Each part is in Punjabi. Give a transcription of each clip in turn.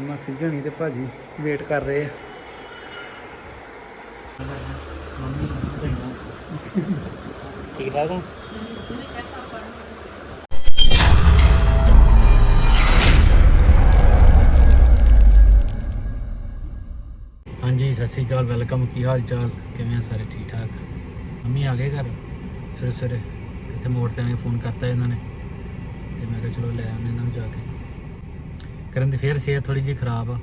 ਮਾਸੀ ਜਣੀ ਤੇ ਭਾਜੀ ਵੇਟ ਕਰ ਰਹੇ ਆ। ਠੀਕ ਠਾਕ ਹੋ? ਹਾਂਜੀ, ਸਤਿ ਸ਼੍ਰੀ ਅਕਾਲ, ਵੈਲਕਮ। ਕੀ ਹਾਲ ਚਾਲ ਕਿਵੇਂ ਆ ਸਾਰੇ? ਠੀਕ ਠਾਕ ਮੰਮੀ ਆ ਗਏ ਘਰ? ਸਵੇਰੇ ਸਵੇਰੇ ਇੱਥੇ ਮੋੜ ਤੇ ਆ ਕੇ ਫੋਨ ਕਰਤਾ ਇਹਨਾਂ ਨੇ। ਤੇ ਮੈਂ ਕਿਹਾ ਚਲੋ ਲੈ ਆਉਂਦੇ ਇਹਨਾਂ ਨੂੰ ਜਾ ਕੇ। ਕਰਨ ਦੀ ਫੇਰ ਸਿਹਤ ਥੋੜੀ ਜਿਹੀ ਖਰਾਬ ਆ।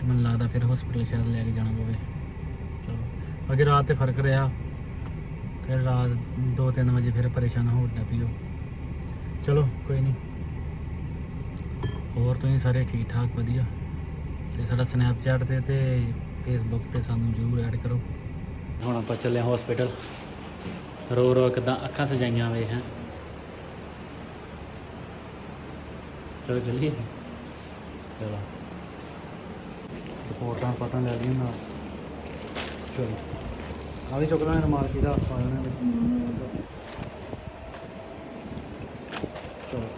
ਤੇ ਮੈਨੂੰ ਲੱਗਦਾ ਫਿਰ ਹਸਪੀਟਲ ਸ਼ਾਇਦ ਲੈ ਕੇ ਜਾਣਾ ਪਵੇ। ਚਲੋ ਅੱਗੇ ਰਾਤ ਤੇ ਫ਼ਰਕ ਰਿਹਾ। ਫਿਰ ਰਾਤ 2-3 ਵਜੇ ਫਿਰ ਪਰੇਸ਼ਾਨ ਹੋ ਉੱਠਿਆ ਪਿਓ ਚਲੋ, ਕੋਈ ਨਹੀਂ। ਹੋਰ ਤੁਸੀਂ ਸਾਰੇ ਠੀਕ ਠਾਕ ਵਧੀਆ। ਤੇ ਸਾਡਾ ਸਨੈਪਚੈਟ ਤੇ ਤੇ ਫੇਸਬੁੱਕ ਤੇ ਸਾਨੂੰ ਜ਼ਰੂਰ ਐਡ ਕਰੋ। ਹੁਣ ਆਪਾਂ ਚੱਲੇ ਹਸਪੀਟਲ ਰੋ ਰੋ ਕਿਦਾਂ ਅੱਖਾਂ ਸਜਾਈਆਂ ਵੇ ਹੈ। ਚਲੋ ਚੱਲੀਏ। ਚਲੋ। ਰਿਪੋਰਟਾਂ ਪਟਾਂ ਲੈ ਲਈਆਂ ਨਾਲ। ਚਲੋ। ਆ ਵੀ ਚੁੱਕਣਾ ਰਮਾਲ ਕੀ ਦਾ ਪਾ ਲੈਣਾ ਵਿੱਚ ਚਲੋ।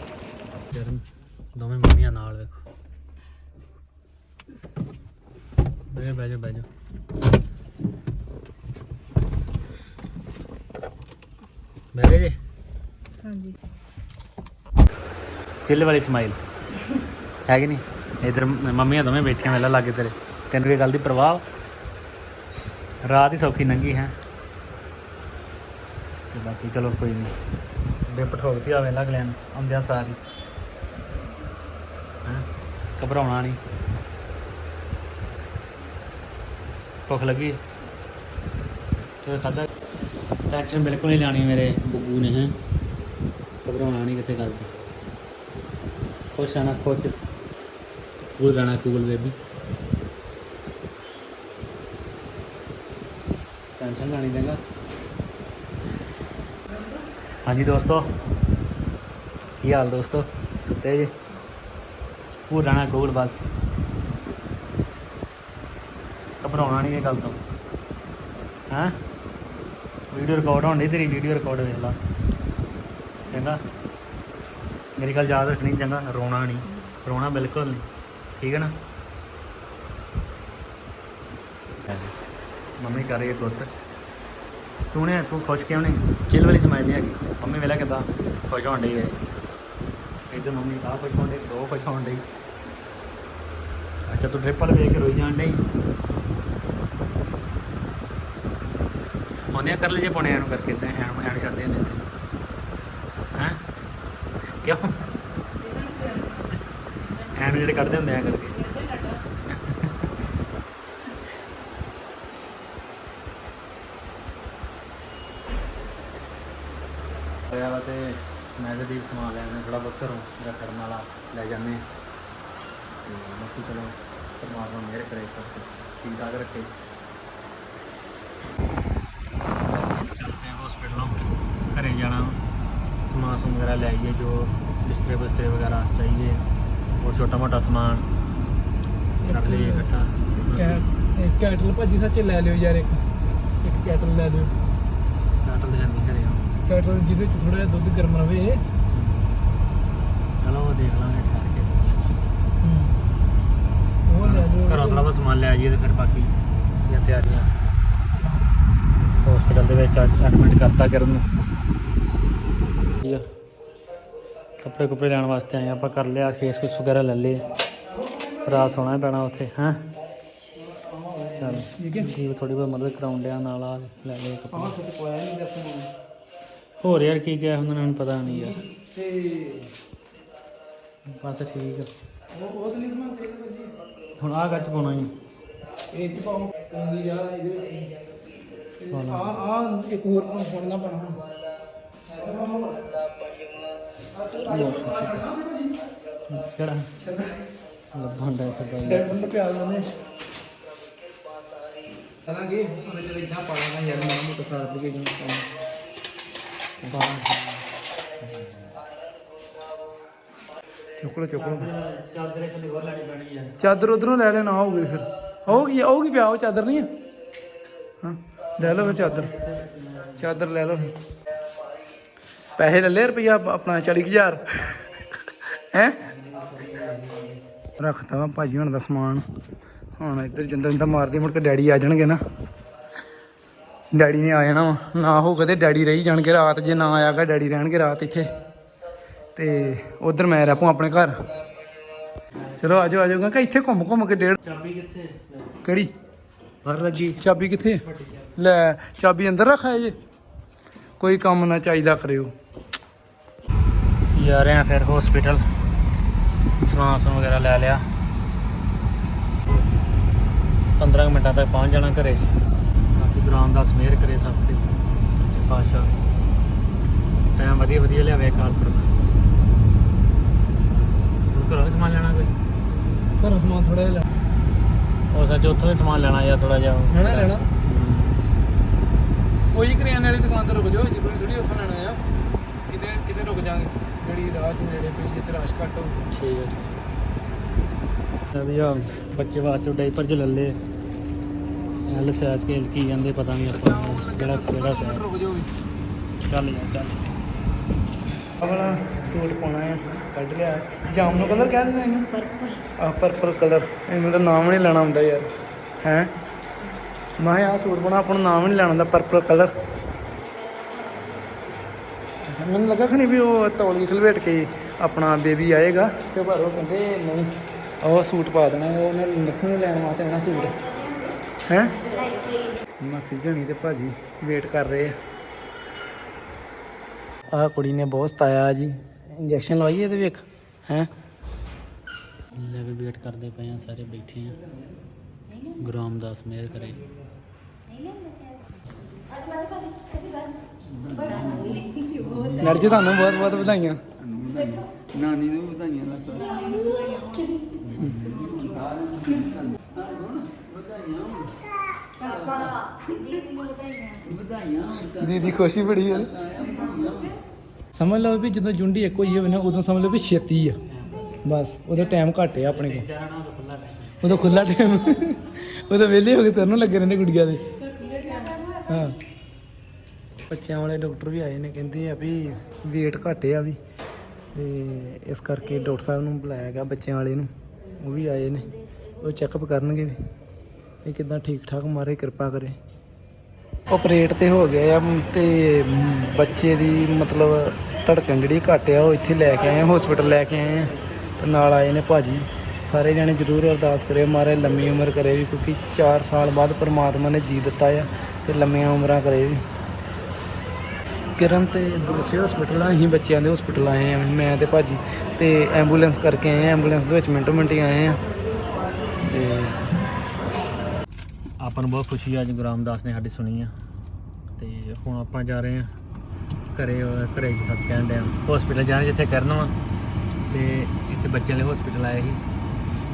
ਜਰਨ ਦੋਵੇਂ ਮੰਮੀਆਂ ਨਾਲ ਵੇਖੋ। ਬਹਿ ਜਾ ਬਹਿ ਜਾ ਬਹਿ ਜਾ? ਹਾਂਜੀ। ਚਿੱਲ ਵਾਲੀ ਸਮਾਈਲ ਹੈ ਕਿ ਨਹੀਂ? ਇਧਰ ਮੰਮੀਆਂ ਦੋਵੇਂ ਬੈਠੀਆਂ ਵੇਲਾ ਲਾਗੇ ਤੇਰੇ। ਤੈਨੂੰ ਇਹ ਗੱਲ ਦੀ ਪਰਵਾਹ? ਰਾਤ ਹੀ ਸੌਖੀ ਲੰਘੀ ਹੈ। ਤੇ ਬਾਕੀ ਚਲੋ ਕੋਈ ਨਹੀਂ ਬੇ ਪਠੋਕਤੀ ਆਵੇ ਲੱਗ ਲੈਣ, ਆਉਂਦਿਆਂ ਸਾਰੀ ਘਬਰਾਉਣਾ ਨਹੀਂ ਭੁੱਖ ਲੱਗੀ? ਤੇ ਖਾਦਾ ਟੈਨਸ਼ਨ ਬਿਲਕੁਲ ਨਹੀਂ ਲੈਣੀ ਮੇਰੇ ਬੱਬੂ ਨੇ, ਹੈ। ਘਬਰਾਉਣਾ ਨਹੀਂ ਕਿਸੇ ਗੱਲ ਦੀ। ਖੁਸ਼ ਆਣਾ ਖੁਸ਼। ਕੂਲ ਰਹਿਣਾ ਕੂਲ ਬੇਬੀ ਟੈਨਸ਼ਨ ਲੈਣੀ ਚੰਗਾ ਹਾਂਜੀ ਦੋਸਤੋ ਕੀ ਹਾਲ ਦੋਸਤੋ? ਸੁੱਤੇ ਜੀ? ਕੂਲ ਰਹਿਣਾ ਕੂਲ ਬਸ। ਘਬਰਾਉਣਾ ਨਹੀਂ ਇਹ ਗੱਲ ਤੋਂ। ਹਾਂ? ਵੀਡੀਓ ਰਿਕਾਰਡ ਹੋਣ ਡਈ ਤੇਰੀ ਵੀਡੀਓ ਰਿਕਾਰਡ ਵੇਖ ਲਾ। ਚੰਗਾ? ਮੇਰੀ ਗੱਲ ਯਾਦ ਰੱਖਣੀ ਚੰਗਾ? ਰੋਣਾ ਨਹੀਂ ਰੋਣਾ ਬਿਲਕੁਲ ਨਹੀਂ ਠੀਕ ਹੈ ਨਾ? ਮੰਮੀ ਕਰ ਰਹੀ ਹੈ ਗੁੱਤ ਤੂੰ ਨੇ, ਤੂੰ ਖੁਸ਼ ਕਿਉਂ ਨਹੀਂ? ਚਿਲ ਵਾਲੀ ਸਮਾਜ ਨਹੀਂ ਹੈਗੀ। ਮੰਮੀ ਵੇਲਾ ਕਿਦਾਂ? ਖੁਸ਼ ਹੋਣ ਡਈ ਹੈ ਇੱਧਰ ਮੰਮੀ ਤਾਂ ਖੁਸ਼ ਹੋਣ ਡਈ ਦੋ ਖੁਸ਼ ਹੋਣ ਡਈ। ਅੱਛਾ, ਤੂੰ ਟ੍ਰਿਪਲ ਵੇਖ ਕੇ ਰੋਈ ਜਾਣ ਡਈ? ਉਹਨੇ ਕਰ ਲਈ ਜੇ ਪੁਣੇ ਨੂੰ ਕਰਕੇ ਤੇ, ਐਨ ਐਨ ਛੱਡਦੇ ਨੇ ਤੇ ਹੈ? ਕਿਉਂ? ਐਨ ਜਿਹੜੇ ਕੱਢਦੇ ਹੁੰਦੇ ਆ ਕਰਕੇ। ਹੋਇਆ ਤੇ ਮੈਂ ਤੇ ਦੀਪ ਸਮਾਨ ਲੈ ਆਉਂਦੇ ਥੋੜਾ ਬਹੁਤ ਘਰੋਂ ਮੇਰਾ ਕਰਨ ਵਾਲਾ, ਲੈ ਜਾਂਦੇ ਹਾਂ। ਤੇ ਬਾਕੀ ਚਲੋ, ਪਰਮਾਤਮਾ ਮਿਹਰ ਕਰੇ ਸਭ ਕੁਛ ਠੀਕ ਠਾਕ ਰੱਖੇ। ਚੱਲਦੇ ਹਾਂ ਹਸਪੀਟਲੋਂ ਘਰੇ ਜਾਣਾ ਸਮਾਨ ਸਮੂਨ ਵਗੈਰਾ ਲੈ ਆਈਏ, ਜੋ ਬਿਸਤਰੇ ਬਿਸਤਰੇ ਵਗੈਰਾ ਚਾਹੀਏ ਹੋਰ ਛੋਟਾ ਮੋਟਾ ਸਮਾਨ ਰੱਖ ਲਈਏ ਇਕੱਠਾ। ਕੈ ਕੈਟਲ ਭਾਜੀ ਸੱਚ ਲੈ ਲਿਓ ਯਾਰ ਇੱਕ। ਇੱਕ ਕੈਟਲ ਲੈ ਲਿਓ। ਕਾਟਲ ਦੇ ਜਾਂਦੀ ਘਰੇ ਹੁਣ। ਕੈਟਲ ਜਿਹਦੇ ਚ ਥੋੜਾ ਜਿਹਾ ਦੁੱਧ ਗਰਮ ਰਵੇ। ਚਲੋ ਦੇਖ ਲਾਂਗੇ ਠਹਿਰ ਕੇ। ਉਹ ਲੈ ਲਿਓ। ਘਰੋਂ ਥੋੜਾ ਬਹੁਤ ਸਮਾਨ ਲੈ ਆਈਏ ਤੇ ਫਿਰ ਬਾਕੀ ਦੀਆਂ ਤਿਆਰੀਆਂ। ਹਸਪੀਟਲ ਦੇ ਵਿੱਚ ਐਡਮਿਟ ਕਰਤਾ ਕਰਨ ਨੂੰ ਕੱਪੜੇ ਕੁਪੜੇ ਲੈਣ ਵਾਸਤੇ ਆਏ ਆਪਾਂ ਕਰ ਲਿਆ ਫੇਸ ਕੁਸ ਵਗੈਰਾ ਲੈ ਲਏ। ਰਾਤ ਸੋਣਾ ਹੀ ਪੈਣਾ ਉੱਥੇ ਹੈਂ? ਚਲ ਠੀਕ ਹੈ। ਜੀ ਥੋੜੀ ਬਹੁਤ ਮਦਦ ਕਰਾਉਣ ਡਿਆ ਨਾਲ ਆ ਲੈ ਲਏ ਕੱਪੜੇ। ਹੋਰ ਯਾਰ ਕੀ ਕਿਹਾ ਉਹਨਾਂ ਨੂੰ ਪਤਾ ਨਹੀਂ ਯਾਰ। ਤੇ ਬਸ ਠੀਕ ਆ। ਉਹ ਉਹ ਲਈ ਸਮਾਨ ਚਾਹੀਦਾ ਭਾਜੀ ਹੁਣ ਆ ਗੱਚ ਪਾਉਣਾ ਹੀ ਇਹ ਚ ਪਾਉਂ ਕੰਗੀ ਆ ਇਹਦੇ ਵਿੱਚ ਪਾਉਣਾ। ਆ ਆ ਇੱਕ ਹੋਰ ਹੁਣ ਨਾ ਬਣਾ ਕਿਹੜਾ ਲੱਭਣ ਦਾ ਫਿਰ ਡੈਡ ਨੂੰ ਪਿਆਰ ਲਾਉਣੇ ਕਰਾਂਗੇ ਉਹਨੇ ਜਦੋਂ ਇੱਦਾਂ ਪਾਣਾ ਯਾਰ ਮੈਂ ਮੁੱਤ ਸਾਰ ਦੇ ਕੇ ਚੁੱਕ ਲੋ ਚੁੱਕ ਲੋ ਚਾਦਰ ਇੱਕ ਹੋਰ ਲੈਣੀ ਪੈਣੀ ਆ। ਚਾਦਰ ਉਧਰੋਂ ਲੈ ਲੈਣਾ ਆਉਗੀ ਫਿਰ। ਆਉਗੀ ਆਉਗੀ ਪਿਆ ਉਹ ਚਾਦਰ ਨਹੀਂ? ਹਾਂ ਲੈ ਲਓ ਫਿਰ ਚਾਦਰ। ਚਾਦਰ ਲੈ ਲਓ ਫਿਰ। ਪੈਸੇ ਲੈ ਲੈ ਰੁਪਈਆ ਆਪਣਾ 40000 ਹੈ? ਰੱਖਤਾ ਵਾ ਭਾਜੀ ਹੁਣ ਦਾ ਸਮਾਨ। ਹੁਣ ਇੱਧਰ ਜਿੰਦਾ ਜਿੰਦਾ ਮਾਰਦੇ ਮੁੜ ਕੇ ਡੈਡੀ ਆ ਜਾਣਗੇ ਨਾ। ਡੈਡੀ ਨੇ ਆ ਜਾਣਾ ਵਾ। ਨਾ ਹੋ ਕਦੇ ਡੈਡੀ ਰਹੀ ਜਾਣਗੇ ਰਾਤ ਜੇ ਨਾ ਆਇਆਗਾ ਡੈਡੀ ਰਹਿਣਗੇ ਰਾਤ ਇੱਥੇ। ਤੇ ਉਧਰ ਮੈਂ ਰਹਿ ਪਊ ਆਪਣੇ ਘਰ। ਚਲੋ ਆਜੋ ਆਜੋ ਕਿ ਇੱਥੇ ਘੁੰਮ ਘੁੰਮ ਕੇ ਡੇਢ ਚਾਬੀ ਕਿੱਥੇ ਕਿਹੜੀ? ਪਰ ਲੱਗੀ। ਚਾਬੀ ਕਿੱਥੇ? ਲੈ ਚਾਬੀ ਅੰਦਰ ਰੱਖਿਆ ਜੇ। ਕੋਈ ਕੰਮ ਨਾ ਚਾਹੀਦਾ ਕਰਿਓ। ਜਾ ਰਹੇ ਆ ਫਿਰ ਹਸਪੀਟਲ ਸਮਾਨ ਸਮੂਨ ਵਗੈਰਾ ਲੈ ਲਿਆ। 15 ਕੁ ਮਿੰਟਾਂ ਤੱਕ ਪਹੁੰਚ ਜਾਣਾ ਘਰੇ। ਬਾਕੀ ਗ੍ਰਾਮ ਦਾ ਸਮੇਰ ਕਰੇ ਸਭ ਤੇ। ਸੱਚੇ ਪਾਤਸ਼ਾਹ। ਟਾਈਮ ਵਧੀਆ ਵਧੀਆ ਲਿਆਵੇ ਕਾਲਪੁਰ ਘਰੋਂ ਵੀ ਸਮਾਨ ਲੈਣਾ ਕੋਈ? ਘਰੋਂ ਸਮਾਨ ਥੋੜਾ ਜਿਹਾ ਉਹ ਸੱਚ ਉੱਥੋਂ ਵੀ ਸਮਾਨ ਲੈਣਾ ਜਾਂ ਥੋੜਾ ਜਿਹਾ ਲੈਣਾ ਲੈਣਾ। ਕੋਈ ਕਰਿਆਨੇ ਵਾਲੀ ਦੁਕਾਨ ਤੇ ਰੁਕ ਜਾਓ ਜ਼ਰੂਰੀ ਥੋੜੀ ਉੱਥੋਂ ਲੈਣਾ ਆ ਕਿਤੇ ਕਿਤੇ ਰੁਕ ਜਾਾਂਗੇ। ਜਿਹੜੀ ਰਾਹ ਨੇੜੇ ਪਈ ਜਿੱਥੇ ਰਸ਼ ਘੱਟ ਹੋਊ। ਠੀਕ ਹੈ ਵਧੀਆ ਬੱਚੇ ਵਾਸਤੇ ਡਾਈਪਰ ਚ ਲੱਲੇ ਐਲ ਸਾਈਜ਼ ਕੇ ਕੀ ਕਹਿੰਦੇ ਪਤਾ ਨਹੀਂ ਆਪਾਂ ਨੂੰ। ਜਿਹੜਾ ਕਿਹੜਾ ਸਾਈਜ਼ ਰੁਕ ਜਾਓ ਵੀ। ਚੱਲ ਯਾਰ ਚੱਲ। ਆਹ ਵਾਲਾ ਸੂਟ ਪਾਉਣਾ ਹੈ ਕੱਢ ਲਿਆ ਜਾਮਨੂ ਕਲਰ ਕਹਿ ਦਿੰਦੇ ਇਹਨੂੰ? ਪਰਪਲ ਆ ਪਰਪਲ ਕਲਰ। ਇਹਨੂੰ ਤਾਂ ਨਾਮ ਨਹੀਂ ਲੈਣਾ ਹੁੰਦਾ ਯਾਰ। ਹੈ? ਮੈਂ ਆ ਸੂਟ ਪਾਉਣਾ, ਆਪਾਂ ਨਾਮ ਨਹੀਂ ਲੈਣਾ ਹੁੰਦਾ ਪਰਪਲ ਕਲਰ ਮੈਨੂੰ ਲੱਗਾ ਖਣੀ ਵੀ ਉਹ ਤੌਲੀ ਸਲਵੇਟ ਕੇ ਆਪਣਾ ਬੇਬੀ ਆਏਗਾ, ਤੇ ਪਰ ਉਹ ਕਹਿੰਦੇ ਨਹੀਂ, ਉਹ ਸੂਟ ਪਾ ਦੇਣਾ, ਉਹਨੇ ਨਸੂ ਲੈਣ ਵਾਸਤੇ ਆਣਾ ਸੂਟ। ਹੈ? ਮਾਸੀ ਜਣੀ ਤੇ ਭਾਜੀ ਵੇਟ ਕਰ ਰਹੇ ਆ। ਆ ਕੁੜੀ ਨੇ ਬਹੁਤ ਸਤਾਇਆ ਜੀ। ਇੰਜੈਕਸ਼ਨ ਲਵਾਈਏ ਇਹਦੇ ਵੇਖ ਹੈ? ਲੈ ਵੀ ਵੇਟ ਕਰਦੇ ਪਏ ਆ ਸਾਰੇ ਬੈਠੇ ਆ। ਗ੍ਰਾਮ ਦਾਸ ਮੇਰ ਕਰੇ। ਜੀ ਤੁਹਾਨੂੰ ਬਹੁਤ ਬਹੁਤ ਵਧਾਈਆਂ। ਨਾਨੀ ਨੂੰ ਵਧਾਈਆਂ ਲੱਗ ਦੀਦੀ ਖੁਸ਼ੀ ਬੜੀ ਹੈ ਸਮਝ ਲਓ ਵੀ ਜਦੋਂ ਜੁੰਡੀ ਇੱਕ ਹੋਈ ਹੋਵੇ ਨਾ ਉਦੋਂ ਸਮਝ ਲਓ ਵੀ ਛੇਤੀ ਆ। ਬਸ ਉਹਦਾ ਟਾਈਮ ਘੱਟ ਆ ਆਪਣੇ ਕੋਲ। ਉਦੋਂ ਖੁੱਲਾ ਟਾਈਮ ਉਦੋਂ ਵਿਹਲੇ ਹੋ ਕੇ ਸਿਰ ਨੂੰ ਲੱਗੇ ਰਹਿੰਦੇ ਗੁੜੀਆਂ ਦੇ। ਹਾਂ। ਬੱਚਿਆਂ ਵਾਲੇ ਡਾਕਟਰ ਵੀ ਆਏ ਨੇ, ਕਹਿੰਦੇ ਆ ਵੀ weight ਘੱਟ ਆ ਵੀ। ਤੇ ਇਸ ਕਰਕੇ ਡਾਕਟਰ ਸਾਹਿਬ ਨੂੰ ਬੁਲਾਇਆ ਗਿਆ ਬੱਚਿਆਂ ਵਾਲੇ ਨੂੰ, ਉਹ ਵੀ ਆਏ ਨੇ। ਉਹ ਚੈੱਕਅਪ ਕਰਨਗੇ ਵੀ ਇਹ ਕਿਦਾਂ ਠੀਕ ਠਾਕ ਮਾਰੇ, ਕਿਰਪਾ ਕਰੇ। ਆਪਰੇਟ ਤੇ ਹੋ ਗਿਆ ਆ, ਤੇ ਬੱਚੇ ਦੀ ਮਤਲਬ ਧੜਕਣ ਜਿਹੜੀ ਘੱਟ ਆ, ਉਹ ਇੱਥੇ ਲੈ ਕੇ ਆਏ ਆ ਹਸਪੀਟਲ ਲੈ ਕੇ ਆਏ ਆ। ਤੇ ਨਾਲ ਆਏ ਨੇ ਭਾਜੀ। ਸਾਰੇ ਜਣੇ ਜ਼ਰੂਰ ਅਰਦਾਸ ਕਰਿਓ ਮਾਰੇ ਲੰਮੀ ਉਮਰ ਕਰੇ ਵੀ, ਕਿਉਂਕਿ 4 ਸਾਲ ਬਾਅਦ ਪਰਮਾਤਮਾ ਨੇ ਜੀ ਦਿੱਤਾ ਆ। ਤੇ ਲੰਮੀਆਂ ਉਮਰਾਂ ਕਰੇ ਵੀ। ਕਿਰਨ ਤੇ ਦੂਸਰੇ ਹਸਪੀਟਲ ਆ ਹੀ ਬੱਚਿਆਂ ਦੇ ਹਸਪੀਟਲ ਆਏ ਆ, ਮੈਂ ਤੇ ਭਾਜੀ। ਤੇ ਐਂਬੂਲੈਂਸ ਕਰਕੇ ਆਏ ਆ ਐਂਬੂਲੈਂਸ ਦੇ ਵਿੱਚ ਮਿੰਟੋ ਮਿੰਟ ਹੀ ਆਏ ਆ। ਤੇ ਆਪਾਂ ਨੂੰ ਬਹੁਤ ਖੁਸ਼ੀ ਆ, ਅੱਜ ਗੁਰਾਮ ਦਾਸ ਨੇ ਸਾਡੀ ਸੁਣੀ ਆ। ਤੇ ਹੁਣ ਆਪਾਂ ਜਾ ਰਹੇ ਆ ਘਰੇ ਉਹ ਘਰੇ ਜੀ ਸੱਚ ਕਹਿਣ ਡਿਆ। ਹਸਪੀਟਲ ਜਾਣਾ ਜਿੱਥੇ ਕਰਨ ਵਾ, ਤੇ ਇੱਥੇ ਬੱਚਿਆਂ ਦੇ ਹਸਪੀਟਲ ਆਏ ਸੀ।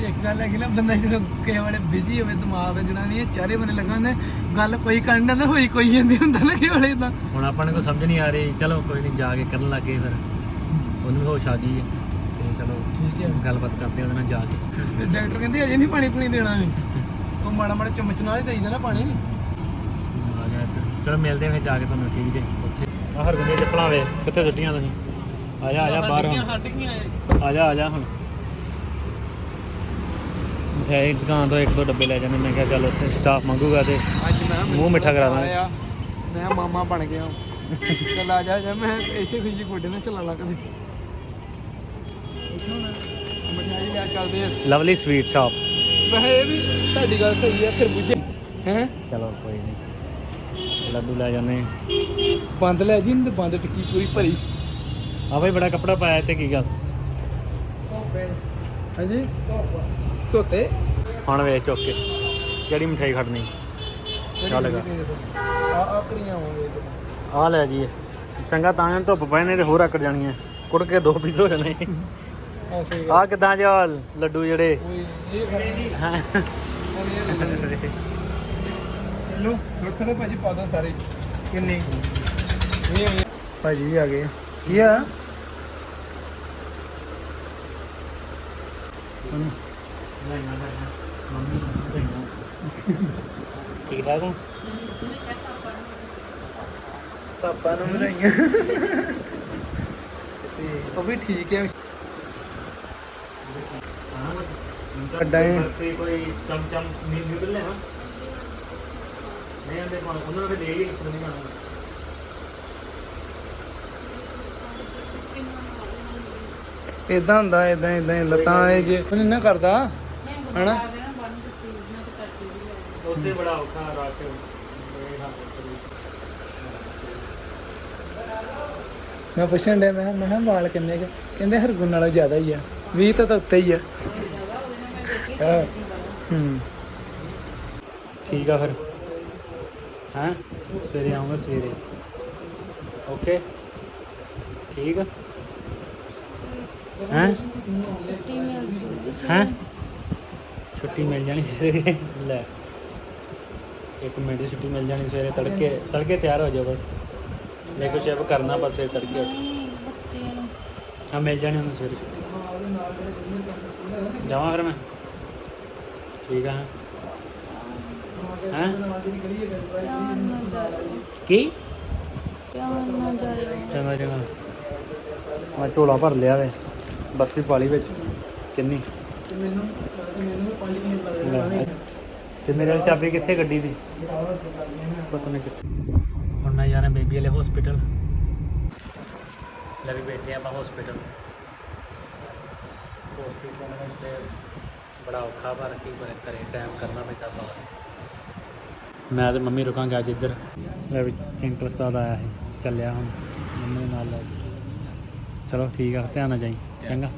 ਇੱਕ ਗੱਲ ਹੈਗੀ ਨਾ ਬੰਦਾ ਜਦੋਂ ਕਿਸੇ ਵੇਲੇ ਬਿਜ਼ੀ ਹੋਵੇ ਦਿਮਾਗ ਜਿਹੜਾ ਨਹੀਂ ਚਾਰੇ ਬੰਦੇ ਲੱਗਾ ਹੁੰਦੇ ਗੱਲ ਕੋਈ ਕਰਨ ਦਾ ਹੋਈ ਕੋਈ ਜਾਂਦੀ ਹੁੰਦਾ ਨਾ ਕਿਸੇ ਵੇਲੇ ਤਾਂ। ਹੁਣ ਆਪਾਂ ਨੂੰ ਕੋਈ ਸਮਝ ਨਹੀਂ ਆ ਰਹੀ ਚਲੋ ਕੋਈ ਨਹੀਂ ਜਾ ਕੇ ਕਰਨ ਲੱਗੇ ਫਿਰ। ਉਹਨੂੰ ਵੀ ਹੋਸ਼ ਆ ਗਈ ਹੈ। ਤੇ ਚਲੋ ਠੀਕ ਹੈ। ਗੱਲਬਾਤ ਕਰਦੇ ਆ ਉਹਦੇ ਨਾਲ ਜਾ ਕੇ। ਤੇ ਡਾਕਟਰ ਕਹਿੰਦੇ ਅਜੇ ਨਹੀਂ ਪਾਣੀ ਪੂਣੀ ਦੇਣਾ ਵੀ। ਉਹ ਮਾੜਾ ਮਾੜਾ ਚਮਚ ਨਾਲ ਹੀ ਦੇਈਦਾ ਨਾ ਪਾਣੀ। ਆ ਗਿਆ ਇੱਧਰ। ਚਲੋ ਮਿਲਦੇ ਫਿਰ ਜਾ ਕੇ ਤੁਹਾਨੂੰ ਠੀਕ ਜੇ? ਉੱਥੇ ਆ ਹਰਗੁੰਦੇ ਚੱਪਲਾਂ ਵੇ ਕਿੱਥੇ ਸੁੱਟੀਆਂ ਤੁਸੀਂ? ਆ ਜਾ ਆ ਜਾ ਬਾਹਰ ਹੁਣ। ਹੱਡ ਗਈਆਂ ਆ ਜਾ ਆ ਜਾ ਹੁਣ। ਇਹ ਦੁਕਾਨ ਤੋਂ ਇੱਕ ਦੋ ਡੱਬੇ ਲੈ ਜਾਂਦੇ ਮੈਂ ਕਿਹਾ ਚੱਲ ਉੱਥੇ ਸਟਾਫ ਮੰਗੂਗਾ ਤੇ ਅੱਜ ਮੈਂ ਮੂੰਹ ਮਿੱਠਾ ਕਰਾ ਦਾਂਗੇ। ਮੈਂ ਮਾਮਾ ਬਣ ਗਿਆ। ਚੱਲ ਆ ਜਾ ਜਾ। ਮੈਂ ਇਸੇ ਖੁਸ਼ੀ ਗੋਡੇ ਨਾਲ ਕਦੇ ਮਠਿਆਈ ਲੈ ਚੱਲਦੇ ਆ। ਲਵਲੀ ਸਵੀਟ ਸ਼ਾਪ ਵੈਸੇ ਇਹ ਵੀ ਤੁਹਾਡੀ ਗੱਲ ਸਹੀ ਆ ਫਿਰ ਬੁੱਝੇ ਹੈ? ਚਲੋ ਕੋਈ ਨਹੀਂ ਲੱਡੂ ਲੈ ਜਾਂਦੇ ਬੰਦ ਲੈ ਜੀ ਤੇ ਬੰਦ ਟਿੱਕੀ ਪੂਰੀ ਭਰੀ। ਆ ਬਈ ਬੜਾ ਕੱਪੜਾ ਪਾਇਆ ਤੇ ਕੀ ਗੱਲ? ਹਾਂਜੀ? ਧੋਤੇ ਹੁਣ ਵੇਚ ਚੁੱਕ ਕੇ ਕਿਹੜੀ ਮਠਾਈ ਖੜਨੀ। ਚੱਲ ਗਾ। ਆ ਆਕੜੀਆਂ ਹੋਵੇ ਆ ਲੈ ਜੀ। ਚੰਗਾ ਤਾਂ ਐਂ ਧੁੱਪ ਪਏ ਨੇ ਤੇ ਹੋਰ ਆਕੜ ਜਾਣੀਆਂ। ਕੁੜ ਕੇ ਦੋ ਪੀਸ ਹੋ ਜਾਣੇ। ਐਸੇ ਆ ਕਿਦਾਂ ਜਾ ਲੱਡੂ ਜਿਹੜੇ? ਕੋਈ ਇਹ ਖੜੇ ਨਹੀਂ ਹੈਂ। ਲੋ ਥੋੜੇ ਥੋੜੇ ਭਾਜੀ ਪਾ ਦੋ ਸਾਰੇ। ਕਿੰਨੇ? ਇਹ ਭਾਜੀ ਆ ਗਏ। ਕੀ ਆ? ਠੀਕ ਠਾਕ ਹੋ? ਪਾਪਾ ਨੂੰ ਬਣਾਈਆਂ ਤੇ ਉਹ ਵੀ ਠੀਕ ਹੈ। ਵੱਡਾ ਹੈ। ਬਰਫੀ ਕੋਈ ਚਮ ਚਮ ਨਿਊਡਲ ਲੈ ਹਾਂ ਨਹੀਂ ਆਂਦੇ ਪਾ ਉਹਨਾਂ ਨੂੰ ਫਿਰ ਦੇ ਹੀ ਨਹੀਂ ਖਾਣਾ ਇਦਾਂ ਹੁੰਦਾ ਇਦਾਂ ਇਦਾਂ ਲੱਤਾਂ ਇਹ ਜੇ ਨਾ ਕਰਦਾ। ਹਨਾ? ਉੱਥੇ ਬੜਾ ਔਖਾ ਰਸ਼ ਮੇਰੇ ਹੱਥ ਮੈਂ ਪੁੱਛਣ ਡਿਆ ਮੈਂ ਕਿਹਾ- ਮੈਂ ਕਿਹਾ ਵਾਲ ਕਿੰਨੇ ਕੁ? ਕਹਿੰਦੇ ਹਰਗੁਣ ਨਾਲੋਂ ਜ਼ਿਆਦਾ ਹੀ ਆ। 20 ਤਾਂ ਤਾਂ ਉੱਤੇ ਹੀ ਆ। ਹਾਂ। ਹੂੰ। ਠੀਕ ਆ ਫਿਰ। ਹਾਂ? ਸਵੇਰੇ ਆਉਂਗਾ ਸਵੇਰੇ। ਓਕੇ। ਠੀਕ ਆ। ਹੈਂ। ਹੈਂ? ਛੁੱਟੀ ਮਿਲ ਜਾਣੀ ਸਵੇਰੇ। ਲੈ। ਇੱਕ ਮਿੰਟ ਦੀ ਛੁੱਟੀ ਮਿਲ ਜਾਣੀ ਸਵੇਰੇ ਤੜਕੇ ਤੜਕੇ ਤਿਆਰ ਹੋ ਜਾਓ ਬਸ। ਲੈ ਕੁਛ ਇਹ ਕਰਨਾ ਬਸ ਫਿਰ ਤੜਕੇ ਉੱਠ। ਹਾਂ ਮਿਲ ਜਾਣੀ ਉਹਨੂੰ ਸਵੇਰੇ। ਛੁੱਟੀ ਜਾਵਾਂ ਫਿਰ ਮੈਂ? ਠੀਕ ਆ ਹੈਂ। ਕੀ? ਚੰਗਾ ਚੰਗਾ। ਮੈਂ ਝੋਲਾ ਭਰ ਲਿਆ ਵੇ। ਬਰਫੀ ਪਾਲੀ ਵਿੱਚ। ਕਿੰਨੀ? ਤੇ ਮੈਨੂੰ ਮੈਨੂੰ 5 ਮਿੰਟ ਲੈ। ਤੇ ਮੇਰੇ ਵਾਲੀ ਚਾਬੀ ਕਿੱਥੇ ਗੱਡੀ ਦੀ? ਪਤਾ ਨਹੀਂ ਕਿੱਥੇ। ਹੁਣ ਮੈਂ ਜਾਣਾ ਬੇਬੀ ਵਾਲੇ ਹਸਪੀਟਲ ਲੈ ਵੀ ਬੈਠੇ ਆਪਾਂ ਹਸਪੀਟਲ ਹਸਪੀਟਲ ਵਿੱਚ ਤੇ ਬੜਾ ਔਖਾ ਪਰ ਕੀ ਕਰੇ ਘਰੇ ਟਾਈਮ ਕਰਨਾ ਪੈਂਦਾ ਬਸ। ਮੈਂ ਤੇ ਮੰਮੀ ਰੁਕਾਂਗੇ ਅੱਜ ਇੱਧਰ। ਲੈ ਵੀ ਚਿੰਕਲ ਉਸਤਾਦ ਆਇਆ ਹੈ ਚੱਲਿਆ ਹੁਣ। ਮੰਮੀ ਨਾਲ ਲੈ। ਚਲੋ ਠੀਕ ਆ ਧਿਆਨ ਨਾਲ ਜਾਈ। ਚੰਗਾ।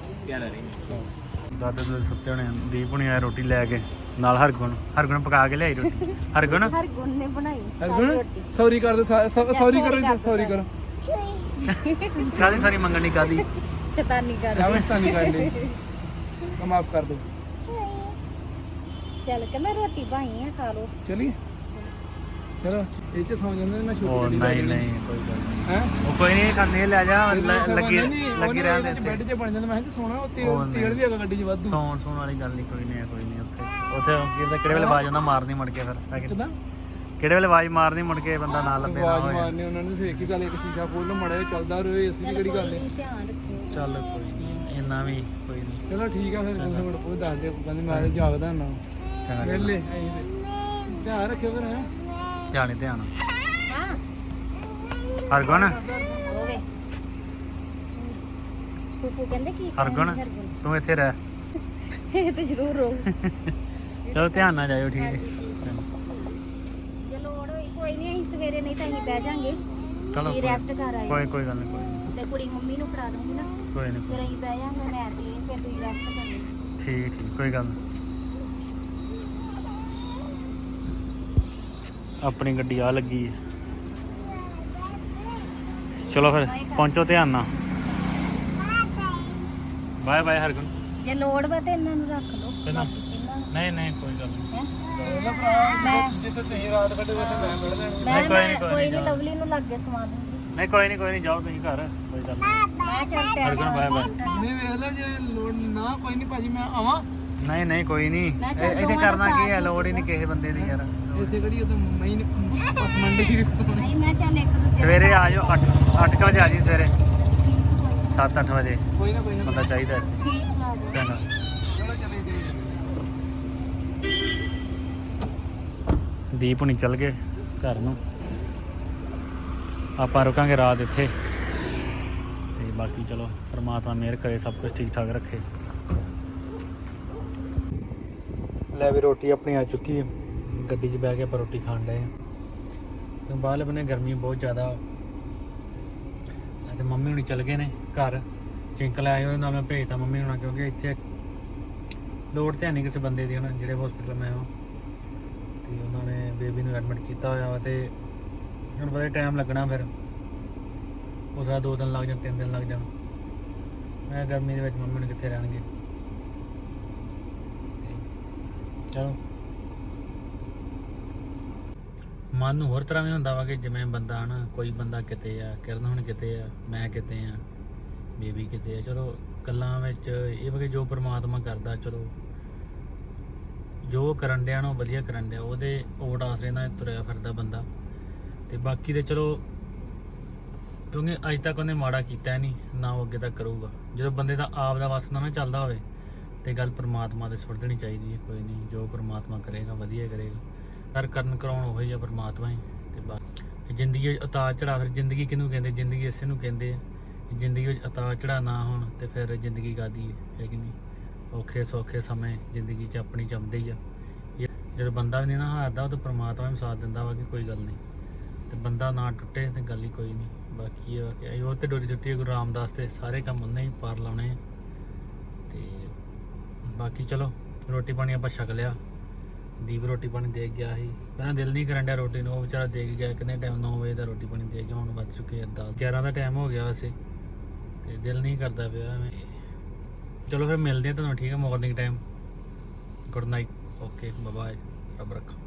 ਦਾਦਾ ਦੇ ਸੁੱਤੇ ਹੋਣੇ ਆ। ਦੀਪ ਹੁਣੀ ਆਇਆ ਰੋਟੀ ਲੈ ਕੇ ਨਾਲ ਹਰਗੁਣ। ਹਰਗੁਣ ਪਕਾ ਕੇ ਲਿਆਈ ਰੋਟੀ। ਹਰਗੁਣ? ਹਰ ਗੁਣ ਨੇ ਬਣਾਈ ਹਰਗੁਣ? ਸੌਰੀ ਕਰ ਦੋ ਸੌਰੀ ਕਰੋ ਸੌਰੀ ਕਰੋ ਕਾਦੀ ਸਾਰੀ। ਮੰਗਣੀ ਕਾਦੀ ਸ਼ੈਤਾਨੀ ਕਰ ਐਵੇਂ ਤਾਂ ਨਹੀਂ ਕਰ ਲਈ ਮਾਫ ਕਰ ਦੋ। ਚੱਲ ਕੇ ਮੈਂ ਰੋਟੀ ਭਾਈ ਆ ਖਾ ਲੋ ਚਲਿਏ। ਚਲੋ ਇਹ ਚ ਸੌ ਜਾਂਦੇ ਨੇ ਮੈਂ ਛੋਟੀ ਉਹ ਗੱਡੀ ਨਹੀਂ ਨਹੀਂ ਕੋਈ ਗੱਲ ਨਹੀਂ। ਹੈ? ਉਹ ਕੋਈ ਨਹੀਂ ਖਾਣੇ ਲੈ ਜਾ ਲ- ਲੱਗੀ ਲੱਗੀ ਰਹਿੰਦੇ ਬੈੱਡ ਇੱਥੇ। 'ਚ ਬਣ ਜਾਂਦੇ ਮੈਂ ਕਿਹਾ ਸੋਣਾ ਉਹ ਉਹ ਤੇਲ ਨਹੀਂ। ਤੇਲ ਵੀ ਹੈਗਾ ਗੱਡੀ 'ਚ ਵਾਧੂ। ਸੌਣ ਸੌਣ ਵਾਲੀ ਗੱਲ ਨਹੀਂ ਕੋਈ ਨਹੀਂ ਹੈ, ਕੋਈ ਨਹੀਂ ਉੱਥੇ। ਉੱਥੇ ਕਿਹਦੇ ਕਿਹੜੇ ਵੇਲੇ ਆਵਾਜ਼ ਆਉਂਦਾ ਮਾਰਨੀ ਮੁੜ ਕੇ ਫਿਰ ਹੈ ਕਿ ਨਹੀਂ? ਕਿਦਾਂ? ਕਿਹੜੇ ਵੇਲੇ ਆਵਾਜ਼ ਮਾਰਨੀ ਮੁੜ ਕੇ ਬੰਦਾ ਨਾ ਲੱਭੇ ਨਾ ਆਵਾਜ਼ ਹੋਏ। ਮਾਰਨੀ ਉਹਨਾਂ ਨੇ ਫੇਰ ਕੀ ਗੱਲ ਇੱਕ ਸ਼ੀਸ਼ਾ ਖੋਲ ਲਓ ਮੜਾ ਚੱਲਦਾ ਰਹੇ ਅਸੀਂ ਵੀ ਕਿਹੜੀ ਗੱਲ ਹੈ ਧਿਆਨ ਰੱਖਿਓ ਚੱਲ ਕੋਈ ਨਹੀਂ ਇੰਨਾ ਵੀ ਕੋਈ ਨਹੀਂ ਚਲੋ ਠੀਕ ਆ ਫਿਰ ਤੁਸੀਂ ਮੈਨੂੰ ਕੋਈ ਦੱਸ ਦਿਓ ਕਹਿੰਦੇ ਮੈਂ ਤਾਂ ਜਾਗਦਾ ਨਾ। ਚੰਗਾ ਵੇਲੇ ਐਂ ਤੇ ਧਿਆਨ ਰੱਖਿਓ ਫਿਰ ਹੈਂ। ਧਿਆਨ ਹੀ ਧਿਆਨ। ਹਾਂ। ਹਰਗੁਣ? ਹੋਵੇ। ਫੂਫੂ ਕਹਿੰਦੇ ਕੀ ਹਰਗੁਣ ਹਰਗੁਣ। ਤੂੰ ਇੱਥੇ ਰਹਿ। ਇਹ ਤੇ ਜ਼ਰੂਰ ਰੋ ਚਲੋ ਧਿਆਨ ਨਾਲ ਜਾਇਓ ਠੀਕ ਹੈ। ਜੇ ਲੋੜ ਹੋਈ ਕੋਈ ਨਹੀਂ ਅਸੀਂ ਸਵੇਰੇ ਨਹੀਂ ਤਾਂ ਅਸੀਂ ਬਹਿ ਜਾਾਂਗੇ। ਚਲੋ ਕੋਈ- ਰੈਸਟ ਕਰ ਆਏ ਕੋਈ ਕੋਈ ਗੱਲ ਨਹੀਂ ਕੋਈ ਨਹੀਂ ਤੇ ਕੁੜੀ ਮੰਮੀ ਨੂੰ ਫੜਾ ਦੂੰਗੀ ਨਾ। ਕੋਈ ਨਹੀਂ ਫਿਰ ਅਸੀਂ ਬਹਿ ਜਾਾਂਗੇ ਮੈਂ ਤੇ ਫਿਰ ਤੁਸੀਂ ਰੈਸਟ ਕਰਨੀ ਠੀਕ ਠੀਕ ਕੋਈ ਗੱਲ ਨਹੀਂ ਆਪਣੀ ਗੱਡੀ ਆ ਲੱਗੀ ਹੈ। ਚਲੋ ਫਿਰ ਪਹੁੰਚੋ ਧਿਆਨ ਨਾਲ। Bye bye Hargun. ਜੇ ਲੋੜ ਵਾ ਤੇ ਇਹਨਾਂ ਨੂੰ ਰੱਖ ਲਓ। ਨਹੀਂ ਨਹੀਂ ਕੋਈ ਗੱਲ ਨਹੀਂ। ਹੈਂ? ਉਹਦਾ ਭਰਾ ਮੈਂ ਜਿੱਥੇ ਤੁਸੀਂ ਰਾਤ ਕੱਢੇ ਉੱਥੇ ਮੈਂ ਬੜ ਲੈਣੀ ਮੈਂ ਕੋਈ ਨੀ, ਮੈਂ ਕੋਈ ਕੋਈ ਨੀ, ਨਹੀਂ ਜਾਓ। ਲਵਲੀ ਨੂੰ ਲੱਗੇ ਸਵਾ ਦੂੰਗੀ। ਨਹੀਂ ਕੋਈ ਨਹੀਂ ਕੋਈ ਨਹੀਂ ਜਾਓ ਤੁਸੀਂ ਘਰ ਕੋਈ ਗੱਲ ਨਹੀਂ। ਮੈਂ ਚੱਲ ਹਰਗੁਣ, ਬਾਏ ਬਾਏ। ਨਹੀਂ ਵੇਖ ਲਓ ਜੇ ਲੋੜ ਨਾ ਕੋਈ ਨਹੀਂ ਭਾਜੀ ਮੈਂ ਆਵਾਂ। ਨਹੀਂ ਨਹੀਂ ਕੋਈ ਨਹੀਂ। ਮੈਂ ਚੱਲ ਇਹ- ਇੱਥੇ ਦੋਵਾਂ ਦਾ ਕਰਨਾ ਕੀ ਹੈ ਲੋੜ ਹੀ ਨਹੀਂ ਕਿਸੇ ਬੰਦੇ ਦੀ ਯਾਰ। ਇੱਥੇ ਕਿਹੜੀ ਉਹ ਤਾਂ ਮੈਂ ਬਸ ਮੰਡੀ ਦੀ ਨਹੀਂ ਮੈਂ ਚੱਲ ਇੱਕ ਦੂਜੇ ਸਵੇਰੇ ਆ ਜਾਓ 8 8 ਵਜੇ ਆ ਜੀ ਸਵੇਰੇ। 7-8 ਵਜੇ। ਕੋਈ ਨਾ ਕੋਈ ਨਾ। ਬੰਦਾ ਚਾਹੀਦਾ ਇੱਥੇ। ਠੀਕ ਲਾ ਚਲੋ ਦੀਪ ਹੁਣੀ ਚੱਲ ਗਏ ਘਰ ਨੂੰ। ਆਪਾਂ ਰੁਕਾਂਗੇ ਰਾਤ ਇੱਥੇ। ਤੇ ਬਾਕੀ ਚਲੋ ਪਰਮਾਤਮਾ ਮਿਹਰ ਕਰੇ ਸਭ ਕੁਝ ਠੀਕ ਠਾਕ ਰੱਖੇ। ਲੈ ਵੀ ਰੋਟੀ ਆਪਣੀ ਆ ਚੁੱਕੀ ਹੈ ਗੱਡੀ 'ਚ ਬਹਿ ਕੇ ਆਪਾਂ ਰੋਟੀ ਖਾਣ ਡਏ ਹਾਂ ਬਾਹਰਲੇ ਬੰਨੇ ਗਰਮੀ ਬਹੁਤ ਜ਼ਿਆਦਾ। ਤੇ ਮੰਮੀ ਹੁਣੀ ਚੱਲ ਗਏ ਨੇ ਘਰ। ਚਿੰਕਲ ਆਏ ਹੋਏ ਨਾਲ ਮੈਂ ਭੇਜਤਾ ਮੰਮੀ ਹੁਣਾਂ ਕਿਉਂਕਿ ਇੱਥੇ ਲੋੜ ਤੇ ਹੈ ਨਹੀਂ ਕਿਸੇ ਬੰਦੇ ਦੀ ਹੁਣ, ਜਿਹੜੇ ਹਸਪੀਟਲ ਮੈਂ ਹਾਂ। ਤੇ ਉਹਨਾਂ ਨੇ ਬੇਬੀ ਨੂੰ ਐਡਮਿਟ ਕੀਤਾ ਹੋਇਆ ਵਾ ਤੇ ਹੁਣ ਬੜਾ ਟਾਈਮ ਲੱਗਣਾ ਫਿਰ। ਉਹ ਦੋ ਦਿਨ ਲੱਗ ਜਾਣ, ਤਿੰਨ ਦਿਨ ਲੱਗ ਜਾਣ। ਮੈਂ ਗਰਮੀ ਦੇ ਵਿੱਚ ਮੰਮੀ ਨੂੰ ਕਿੱਥੇ ਰਹਿਣਗੇ? ਚਲੋ। ਮਨ ਨੂੰ ਹੋਰ ਤਰ੍ਹਾਂ ਵੀ ਹੁੰਦਾ ਵਾ ਕਿ ਜਿਵੇਂ ਬੰਦਾ ਹਨਾ, ਕੋਈ ਬੰਦਾ ਕਿਤੇ ਆ, ਕਿਰਨ ਹੁਣ ਕਿਤੇ ਆ, ਮੈਂ ਕਿਤੇ ਆ, ਬੇਬੀ ਕਿਤੇ ਆ, ਚਲੋ ਗੱਲਾਂ ਵਿੱਚ ਇਹ ਵਾ ਕਿ ਜੋ ਪ੍ਰਮਾਤਮਾ ਕਰਦਾ, ਚਲੋ ਜੋ ਕਰਨ ਡਿਆ ਨਾ ਉਹ ਵਧੀਆ ਕਰਨ ਡਿਆ, ਉਹਦੇ ਓਟ ਆਸਰੇ ਨਾਲ ਤੁਰਿਆ ਫਿਰਦਾ ਬੰਦਾ। ਤੇ ਬਾਕੀ ਤੇ ਚਲੋ ਕਿਉਂਕਿ ਅੱਜ ਤੱਕ ਉਹਨੇ ਮਾੜਾ ਕੀਤਾ ਨਹੀਂ, ਨਾ ਉਹ ਅੱਗੇ ਤੱਕ ਕਰੂਗਾ। ਜਦੋਂ ਬੰਦੇ ਦਾ ਆਪ ਦਾ ਵਸ ਨਾ ਨਾ ਚੱਲਦਾ ਹੋਵੇ, ਤੇ ਗੱਲ ਪ੍ਰਮਾਤਮਾ ਦੇ ਸੁੱਟ ਦੇਣੀ ਚਾਹੀਦੀ ਹੈ, ਕੋਈ ਨਹੀਂ, ਜੋ ਪ੍ਰਮਾਤਮਾ ਕਰੇਗਾ, ਵਧੀਆ ਕਰੇਗਾ। ਪਰ ਕਰਨ ਕਰਾਉਣ ਉਹੀ ਆ ਪਰਮਾਤਮਾ ਹੀ, ਤੇ ਬਸ। ਜ਼ਿੰਦਗੀ ਵਿੱਚ ਉਤਾਰ ਚੜਾ ਫਿਰ ਜ਼ਿੰਦਗੀ ਕਿਹਨੂੰ ਕਹਿੰਦੇ? ਜ਼ਿੰਦਗੀ ਇਸੇ ਨੂੰ ਕਹਿੰਦੇ ਆ ਜ਼ਿੰਦਗੀ ਵਿੱਚ ਉਤਾਰ ਚੜਾ ਨਾ ਹੋਣ ਤੇ ਫਿਰ ਜ਼ਿੰਦਗੀ ਕਾਦੀ ਹੈ ਕਿ ਨਹੀਂ? ਔਖੇ ਸੌਖੇ ਸਮੇਂ ਜ਼ਿੰਦਗੀ 'ਚ ਆਪਣੀ ਜੰਮਦੇ ਹੀ ਆ। ਜਦੋਂ ਬੰਦਾ ਵੀ ਨਹੀਂ ਨਾ ਹਾਰਦਾ, ਉਹ ਤਾਂ ਪਰਮਾਤਮਾ ਵੀ ਸਾਥ ਦਿੰਦਾ ਵਾ ਕਿ ਕੋਈ ਗੱਲ ਨਹੀਂ। ਤੇ ਬੰਦਾ ਨਾ ਟੁੱਟੇ ਤੇ ਗੱਲ ਹੀ ਕੋਈ ਨਹੀਂ। ਬਾਕੀ ਇਹ ਵਾ ਕਿ ਉਹ ਤੇ ਡੋਰੀ ਟੁੱਟੀ ਗੁਰੂ ਰਾਮਦਾਸ ਤੇ ਸਾਰੇ ਕੰਮ ਉਹਨੇ ਹੀ ਪਾਰ ਲਾਉਣੇ ਆ। ਤੇ ਬਾਕੀ ਚਲੋ, ਰੋਟੀ ਪਾਣੀ ਆਪਾਂ ਛਕ ਲਿਆ। ਦੀਪ ਰੋਟੀ ਪਾਣੀ ਦੇ ਗਿਆ ਸੀ। ਪਹਿਲਾਂ ਦਿਲ ਨਹੀਂ ਕਰਨ ਡਿਆ ਰੋਟੀ ਨੂੰ, ਉਹ ਵਿਚਾਰਾ ਦੇ ਕੇ ਗਿਆ ਕਿੰਨੇ ਟਾਈਮ 9 ਵਜੇ ਦਾ ਰੋਟੀ ਪਾਣੀ ਦੇ ਗਿਆ, ਹੁਣ ਵੱਜ ਚੁੱਕੇ ਆ 10 11 ਦਾ ਟਾਈਮ ਹੋ ਗਿਆ ਵੈਸੇ, ਤੇ ਦਿਲ ਨਹੀਂ ਕਰਦਾ ਪਿਆ ਐਵੇਂ। ਚਲੋ ਫਿਰ ਮਿਲਦੇ ਆ ਤੁਹਾਨੂੰ, ਠੀਕ ਹੈ morning time good night okay bye bye ਰੱਬ ਰੱਖਾ।